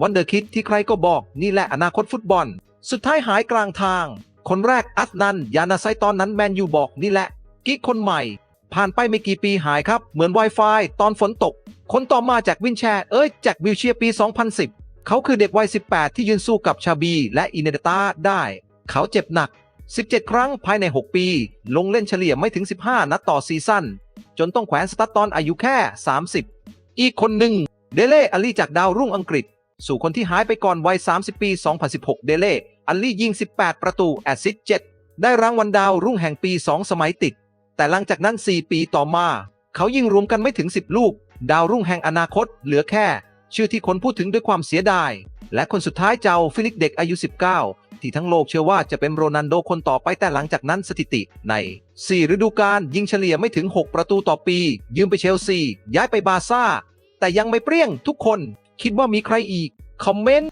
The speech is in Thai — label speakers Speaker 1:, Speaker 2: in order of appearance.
Speaker 1: วันเดอร์คิดที่ใครก็บอกนี่แหละอนาคตฟุตบอล สุดท้ายหายกลางทาง คนแรกอัสนันยานาไซตอนนั้นแมนยูบอกนี่แหละ กิ๊กคนใหม่ ผ่านไปไม่กี่ปีหายครับ เหมือน Wi-Fi ตอนฝนตก คนต่อมาจากวินแชร์เอ้ยจากวิวเชียปี 2010 เขาคือเด็กวัย 18 ที่ยืนสู้กับชาบี และอินเนตาได้ เขาเจ็บหนัก 17 ครั้งภายใน 6 ปี ลงเล่นเฉลี่ยไม่ถึง 15 นัดต่อซีซั่นจนต้องแขวนสตั๊ดตอนอายุแค่ 30 อีกคนหนึ่งเดเล่อลีจากดาวรุ่งอังกฤษ สู่คนที่หายไปก่อนวัย 30 ปี 2016 เดเล่อลียิง 18 ประตู แอซิส7ได้รางวัลดาวรุ่งแห่งปี 2 สมัยติด แต่หลังจากนั้น 4 ปีต่อมา เขายิงรวมกันไม่ถึง 10 ลูก ดาวรุ่งแห่งอนาคต เหลือแค่ ชื่อที่คนพูดถึงด้วยความเสียดาย และคนสุดท้ายเจ้าฟิลิกเด็กอายุ 19 ที่ทั้งโลกเชื่อว่าจะเป็นโรนัลโดคนต่อไปแต่หลังจากนั้นสถิติใน 4 ฤดูกาลยิงเฉลี่ยไม่ถึง 6 ประตูต่อปี ยืมไปเชลซี ย้ายไปบาซ่าแต่ยังไม่เปรี้ยงทุกคน คิดว่ามีใครอีก คอมเมนต์